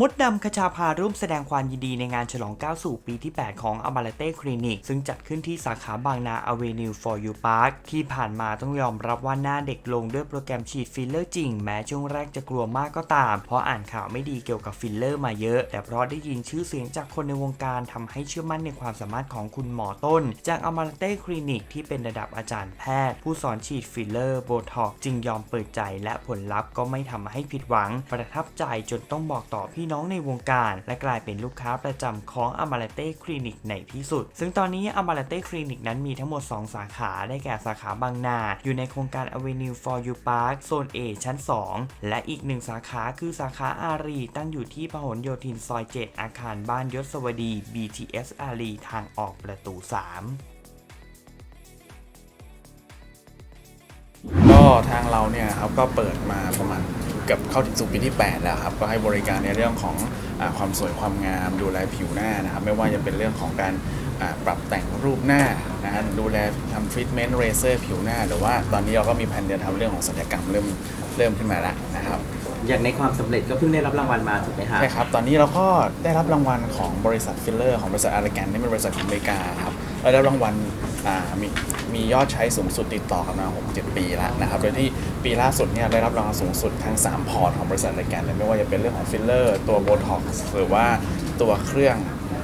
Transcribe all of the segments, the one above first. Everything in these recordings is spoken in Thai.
มดดำคชาพาร่วมแสดงความยินดีในงานฉลองก้าวสู่ปีที่ 8 ของอ m มา a เต้คลินิกซึ่งจัดขึ้นที่สาขาบางนาอเวนิว for you park ที่ผ่านมาต้องยอมรับว่าหน้าเด็กลงด้วยโปรแกรมฉีดฟิลเลอร์จริง แม้ช่วงแรกจะกลัวมากก็ตาม เพราะอ่านข่าวไม่ดีเกี่ยวกับฟิลเลอร์มาเยอะ แต่เพราะได้ยินชื่อเสียงจากคนในวงการทำให้เชื่อมั่นในความสามารถของคุณหมอต้น จากอ m มา a เต้คลินิกที่เป็นระดับอาจารย์แพทย์ ผู้สอนฉีดฟิลเลอร์โบท็อกจึงยอมเปิดใจและผลลัพธ์ก็ไม่ทำให้ผิดหวัง ประทับใจจนต้องบอกต่อพี่น้องในวงการ และกลายเป็นลูกค้าประจำของอมา a เต้คลินิกในที่สุด ซึ่งตอนนี้อมา a เต้คลินิกนั้นมีทั้งหมด 2 สาขา ได้แก่สาขาบางนา อยู่ในโครงการ Avenue for You Park โซน A ชั้น 2 และอีกหนึ่งสาขาคือสาขาอารีตั้งอยู่ที่พหลโยธินซอย 7 อาคารบ้านยศวดี BTS อารีทางออกประตู 3ก็ทางเราเนี่ยครับก็เปิดมาประมาณ กือบเข้าถึงสู่ปีที่ 8 แล้วครับ ก็ให้บริการในเรื่องของอาความสวยความงาม ดูแลผิวหน้านะครับ ไม่ว่าจะเป็นเรื่องของการอ่าปรับแต่งรูปหน้านะฮะดูแลทำทรีทเมนต์เรเซอร์ผิวหน้าหรือว่าตอนนี้เราก็มีแผนจะทำเรื่องของศัลยกรรมเริ่มเริ่มขึ้นมาแล้วนะครับอย่างในความสำเร็จก็เพิ่งได้รับรางวัลมาถูกไหมฮะใช่ครับ ตอนนี้เราก็ได้รับรางวัลของบริษัทฟิลเลอร์ของบริษัทอาร์แกนที่เป็นบริษัทของอเมริกาครับเรา ได้รับรางวัลอ่ามีมียอดใช้สูงสุดติดต่อกันมา6 7 ปีแล้วนะครับ โดยที่ปีล่าสุดเนี่ยได้รับรางวัลสูงสุดทั้ง 3 พอร์ตของบริษัทอาร์แกนเลยไม่ว่าจะเป็นเรื่องของฟิลเลอร์ ตัวโบท็อกซ์หรือว่าตัวเครื่อง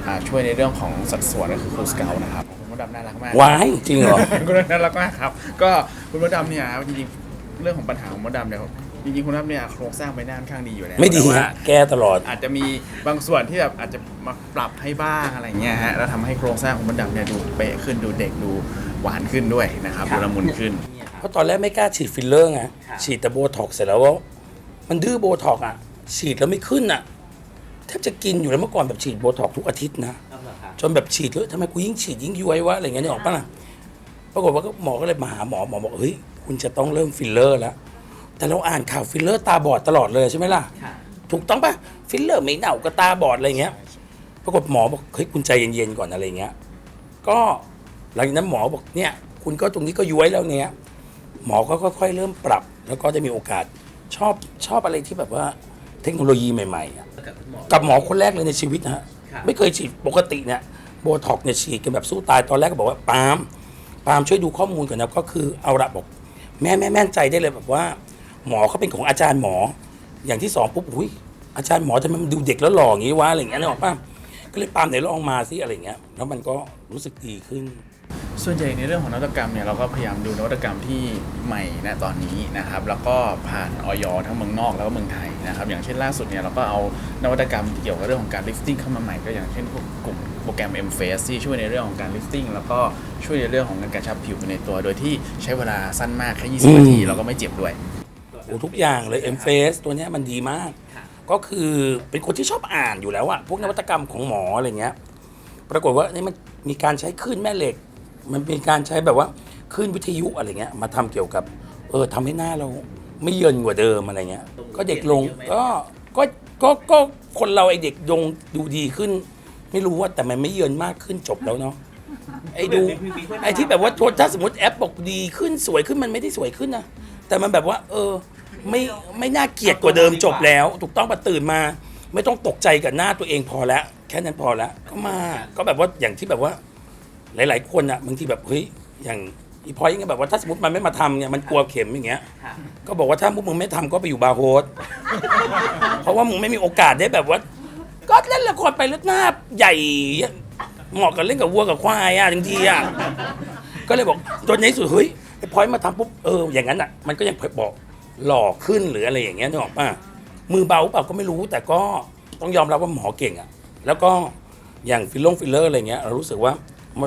อาช่วยในเรื่องของสัดส่วนก็คือคูสเกลนะครับคุณมดดำน่ารักมากว้ายจริงเหรอคุณมดดำน่ารักมากครับ ก็คุณมดดำเนี่ยจริงๆเรื่องของปัญหาของมดดำเนี่ย จริงๆคุณมดดำเนี่ยโครงสร้างใบหน้าค่อนข้างดีอยู่แล้วไม่ดีแต่ว่าฮะแก้ตลอด อาจจะมีบางส่วนที่แบบอาจจะมาปรับให้บ้างอะไรเงี้ยฮะแล้วทำให้โครงสร้างของมดดำเนี่ยดูเป๊ะขึ้นดูเด็กดูหวานขึ้นด้วยนะครับครัดูบละมุนขึ้น เพราะตอนแรกไม่กล้าฉีดฟิลเลอร์ไงครับฉีดแต่โบท็อกซ์เสร็จแล้วว่ามันดื้อโบท็อกซ์อะ ฉีดแล้วไม่ขึ้นอะแทบจะกินอยู่แล้วเมื่อก่อนแบบฉีดโบท็อกซ์ทุกอาทิตย์นะเอาเหรอครับจนแบบฉีดเฮ้ยทำไมกูยิ่งฉีดยิ่งย้วยวะอะไรเงี้ยนึกออกปะล่ะปรากฏว่าก็หมอก็เลยมาหาหมอหมอบอกเฮ้ยคุณจะต้องเริ่มฟิลเลอร์แล้ว แต่เราอ่านข่าวฟิลเลอร์ตาบอดตลอดเลยใช่ไหมล่ะ ค่ะ ถูกต้องปะฟิลเลอร์ไม่เน่าก็ตาบอดอะไรเงี้ย ปรากฏหมอบอกเฮ้ยคุณใจเย็นๆก่อนอะไรเงี้ย ก็หลังจากนั้นหมอบอกเนี่ย คุณก็ตรงนี้ก็ย้วยแล้วเนี่ยหมอก็ค่อยๆเริ่มปรับ แล้วก็ได้มีโอกาสชอบชอบอะไรที่แบบว่าเทคโนโลยีใหม่ๆอะกับคุณหมอ กับหมอคนแรกเลยในชีวิตนะฮะครับไม่เคยฉีดปกติเนี่ยโบท็อกเนี่ยฉีดกันแบบสู้ตายตอนแรกก็บอกว่าปาล์มปาล์มช่วยดูข้อมูลก่อนนะก็คือเอาละบอกแม่แม่แม่นใจได้เลยแบบว่า หมอเขาเป็นของอาจารย์หมอ อย่างที่สองปุ๊บอุ้ยอาจารย์หมอทำไมมันดูเด็กแล้วหล่ออย่างนี้วะอะไรอย่างเงี้ยนึกออกปะก็เลยปาล์มไหนลองมาสิอะไรอย่างเงี้ยแล้วมันก็รู้สึกดีขึ้น ส่วนใหญ่ในเรื่องของนวัตกรรมเนี่ยเราก็พยายามดูนวัตกรรมที่ใหม่นะตอนนี้นะครับ แล้วก็ผ่านออยทั้งเมืองนอกแล้วก็เมืองไทยนะครับ อย่างเช่นล่าสุดเนี่ยเราก็เอานวัตกรรมเกี่ยวกับเรื่องของการ lifting เข้ามาใหม่ก็อย่างเช่นพวกกลุ่มโปรแกรม M Face ที่ช่วยในเรื่องของการ lifting แล้วก็ช่วยในเรื่องของการกระชับผิวไปในตัว โดยที่ใช้เวลาสั้นมากแค่อื20มนาทีเราก็ไม่เจ็บด้วย โอ้ทุกอย่างเลย M f a c e ตัวเนี้ยมันดีมากค่ะก็คือเป็นคนที่ชอบอ่านอยู่แล้วอะพวกนวัตกรรมของหมออะไรเงี้ย ปรากฏว่านี่มันมีการใช้คลื่นแม่เหล็ก มันเป็นการใช้แบบว่าคลื่นวิทยุอะไรเงี้ยมาทำเกี่ยวกับ เออทำให้หน้าเราไม่เยินกว่าเดิมอะไรเงี้ย ก็เด็กลงก็ก็ก็ก็คนเราไอเด็กลงดูดีขึ้น ไม่รู้ว่าแต่มันไม่เยินมากขึ้นจบแล้วเนาะไอ้ดูไอ้ที่แบบว่าถ้าสมมติแอปบอกดีขึ้นสวยขึ้นมันไม่ได้สวยขึ้นนะแต่มันแบบว่า เออ ไม่ไม่น่าเกลียดกว่าเดิมจบแล้ว ถูกต้องปะตื่นมา ไม่ต้องตกใจกับหน้าตัวเองพอแล้วแค่นั้นพอแล้วก็มาก็แบบว่าอย่างที่แบบว่า หลาย ๆ คนอะบางทีแบบเฮ้ยอย่างอีพอยยังแบบว่าถ้าสมมติมันไม่มาทำเนี่ยมันกลัวเข็มอย่างเงี้ย ก็บอกว่าถ้าพวกมึงไม่ทำก็ไปอยู่บาร์โฮส เพราะว่ามึงไม่มีโอกาสได้แบบว่า ก็เล่นละครไปแล้วหน้าใหญ่เหมาะกับเล่นกับวัวกับควายอะบางทีอะก็เลยบอกจนในที่สุดเฮ้ยไอ้พอยมาทำปุ๊บเอออย่างนั้นอะมันก็ยังบอก หล่อขึ้นหรืออะไรอย่างเงี้ยนึกออกป่ะมือเบาเปล่าก็ไม่รู้แต่ก็ต้องยอมรับว่าหมอเก่งอะแล้วก็อย่างฟิลลงฟิลเลอร์อะไรเงี้ยเรารู้สึกว่า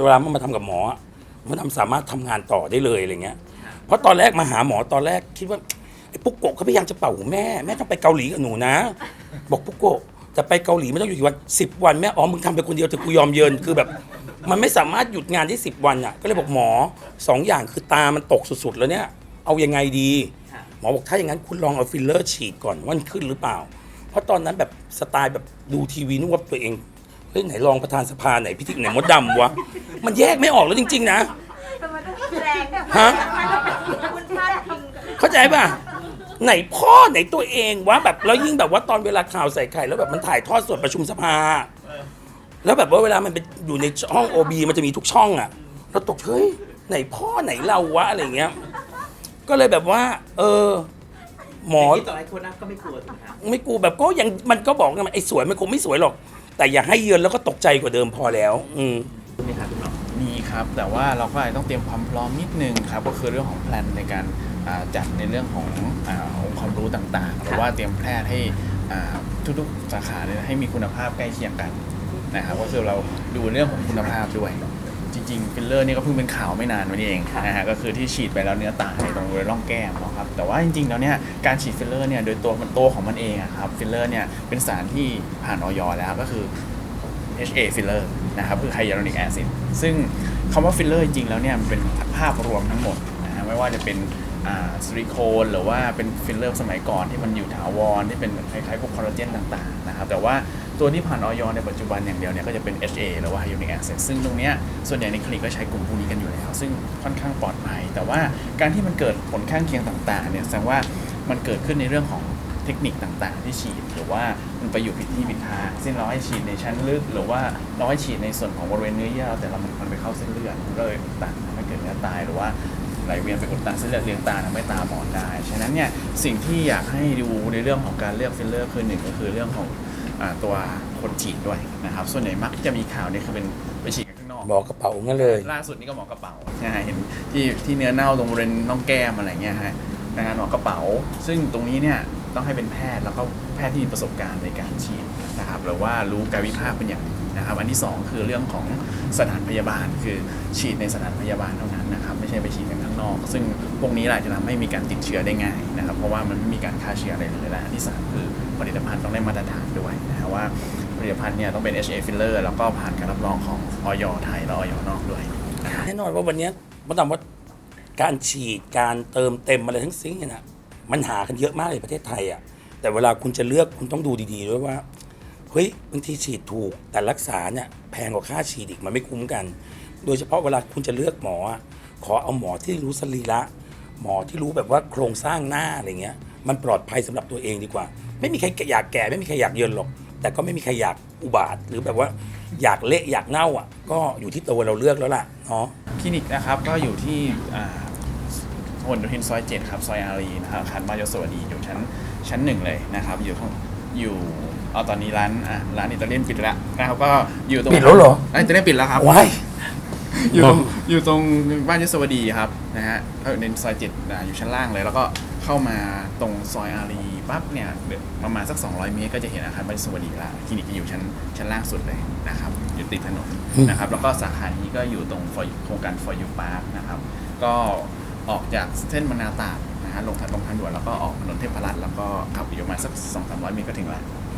เวลามันมาทำกับหมออะมันทำสามารถทำงานต่อได้เลยอะไรเงี้ยเพราะตอนแรกมาหาหมอตอนแรกคิดว่าไอ้ปุ๊กโกะเขาพยายามจะเป่าหูแม่แม่ต้องไปเกาหลีกับหนูนะ บอกปุ๊กโกะแต่ไปเกาหลีไม่ต้องอยู่กี่วันสิบวันแม่อ๋อมึงทำไปคนเดียวแต่กูยอมเยินคือแบบ มันไม่สามารถหยุดงานได้สิบวันอะก็เลยบอกหมอสองอย่างคือตามันตกสุดๆแล้วเนี่ยเอายังไงดี หมอบอกถ้าอย่างนั้นคุณลองเอาฟิลเลอร์ฉีดก่อนว่ามันขึ้นหรือเปล่า เพราะตอนนั้นแบบสไตล์แบบดูทีวีนึกว่าตัวเองเฮ้ยไหนรองประธานสภาไหนพิธีไหนมดดำวะมันแยกไม่ออกแล้วจริง ๆ นะ ทำไมต้องแรงด้วยฮะทำไมต้องเป็นคุณพลาดพิงเข้าใจป่ะ ไหนพ่อไหนตัวเองวะแบบแล้วยิ่งแบบว่าตอนเวลาข่าวใส่ไข่แล้วแบบมันถ่ายทอดสดประชุมสภา แล้วแบบว่าเวลามันเป็นอยู่ในห้องโอบีมันจะมีทุกช่องอะเราตกเฮ้ยไหนพ่อไหนเราวะอะไรเงี้ย ก็เลยแบบว่า เออ หมอ ที่ต่อให้คนนั่งก็ไม่กลัวถูกไหมฮะไม่กูแบบก็ยังมันก็บอกกันไอ้สวยมันคงไม่สวยหรอก แต่อย่าให้เยือนแล้วก็ตกใจกว่าเดิมพอแล้ว อืม ใช่ไหมครับคุณหมอมีครับ แต่ว่าเราก็อาจจะต้องเตรียมความพร้อมนิดนึงครับ ก็คือเรื่องของแพลนในการอ่าจัดในเรื่องของอาองค์ความรู้ต่างๆ หรือว่าเตรียมแพทย์ให้อ่าทุกๆสาขาเนี่ยให้มีคุณภาพใกล้เคียงกันนะครับ ก็คือเราดูเรื่องของคุณภาพด้วย จริงๆฟิลเลอร์นี่ก็เพิ่งเป็นข่าวไม่นานมานี้เองนะฮะก็คือที่ฉีดไปแล้วเนื้อตายตรงบริเวณร่องแก้มนะครับแต่ว่าจริงๆแล้วเนี่ยการฉีดฟิลเลอร์เนี่ยโดยตัวมันตัวของมันเองอะครับฟิลเลอร์เนี่ยเป็นสารที่ผ่านออยแล้วก็คือ HA filler นะครับคือ hyaluronic acid ซึ่งคำว่า filler จริงๆแล้วเนี่ยมันเป็นภาพรวมทั้งหมดนะฮะไม่ว่าจะเป็นซิลิโคนหรือว่าเป็นฟิลเลอร์สมัยก่อนที่มันอยู่ถาวรที่เป็นคล้ายๆพวกคอลลาเจนต่างๆนะครับแต่ว่า ตัวที่ผ่านออยในปัจจุบันอย่างเดียวเนี่ยก็จะเป็น HA หรือว่า hyaluronic acid ซึ่งตรงนี้ส่วนใหญ่ในคลินิกก็ใช้กลุ่มพวกนี้กันอยู่แล้ว ซึ่งค่อนข้างปลอดภัย แต่ว่าการที่มันเกิดผลข้างเคียงต่างๆเนี่ยแสดงว่ามันเกิดขึ้นในเรื่องของเทคนิคต่างๆ ที่ฉีดหรือว่ามันไปอยู่ผิดที่ผิดทางซึ่งเราให้ฉีดในชั้นลึก หรือว่าเราให้ฉีดในส่วนของบริเวณเนื้อเยื่อแต่เรามันมันไปเข้าเส้นเลือดก็เลยตันทำให้เกิดเนื้อตายหรือว่าไหลเวียนไปอุดตันเส้นเลือดเลี้ยงตาทำให้ตาบอดได้ ฉะนั้นเนี่ยสิ่งที่อยากให้ดูในเรื่องของการเลือกฟิลเลอร์คือหนึ่งก็คือเรื่องของ ตัวคนฉีดด้วยนะครับ ส่วนใหญ่มักจะมีข่าวเนี่ยคือเป็นไปฉีดกันข้างนอกหมอกระเป๋างั้นเลย ล่าสุดนี่ก็หมอกระเป๋านะฮะเห็นที่ที่เนื้อเน่าตรงบริเวณน่องแก้มอะไรเงี้ยฮะนะฮะหมอกระเป๋า ซึ่งตรงนี้เนี่ยต้องให้เป็นแพทย์แล้วก็แพทย์ที่มีประสบการณ์ในการฉีดนะครับหรือว่ารู้กายวิภาคเป็นอย่างดี นะครับอันที่สองคือเรื่องของสถานพยาบาล คือฉีดในสถานพยาบาลเท่านั้นนะครับไม่ใช่ไปฉีดกันข้างนอก ซึ่งพวกนี้แหละจะทำให้มีการติดเชื้อได้ง่ายนะครับเพราะว่ามันไม่มีการฆ่าเชื้ออะไรเลยและอันที่สามคือผลิตภัณฑ์ต้องได้มาตรฐานด้วยนะว่าผลิตภัณฑ์เนี่ยต้องเป็น HA filler แล้วก็ผ่านการรับรองของออยไทยและออยนอกด้วยแน่นอนว่าวันนี้ยมดดำว่าการฉีดการเติมเต็มอะไรทั้งสิ้นเนี่ยนะมันหากันเยอะมากเลยประเทศไทยอะแต่เวลาคุณจะเลือกคุณต้องดูดีๆด้วยว่า ฮ้ยบางทีฉีดถูกแต่รักษาเนี่ยแพงกว่าค่าฉีดอีกมันไม่คุ้มกัน โดยเฉพาะเวลาคุณจะเลือกหมอขอเอาหมอที่รู้สรีระหมอที่รู้แบบว่าโครงสร้างหน้าอะไรเงี้ย มันปลอดภัยสำหรับตัวเองดีกว่า ไม่มีใครอยากแก่ไม่มีใครอยากเยินหรอก แต่ก็ไม่มีใครอยากอุบาทหรือแบบว่าอยากเละอยากเน่าอะ ก็อยู่ที่ตัวเราเลือกแล้วล่ะเนาะคลินิกนะครับก็อยู่ที่อ่าพหลโยธินซอยเจ็ดครับซอยอารีนะครับคันบ้านยศวดีอยู่ชั้นชั้นหนึ่งเลยนะครับอยู่อยู่ เอาตอนนี้ร้านอะร้านอิตาเลียนปิดแล้วนะครับก็อยู่ตรงปิดแล้วเหรอ ร้านอิตาเลียนปิดแล้วครับ ว้าย อยู่ตรงอยู่ตรงบ้านยศวดีครับนะฮะก็อยู่ในซอยเจ็ดอ่าอยู่ชั้นล่างเลย แล้วก็เข้ามาตรงซอยอารีปั๊บเนี่ยประมาณสัก 200 เมตรก็จะเห็นอาคารบ้านยศวดีแล้วคลินิกจะอยู่ชั้นชั้นล่างสุดเลยนะครับอยู่ติดถนนนะครับแล้วก็สาขานี้ก็อยู่ตรง For You- โครงการ For You Park นะครับก็ออกจากเส้นมนาตราดนะฮะลงทางลงทางด่วนแล้วก็ออกถนนเทพรัตน์แล้วก็ขับอยู่ประมาณสัก 2-300 เมตรก็ถึงแล้ว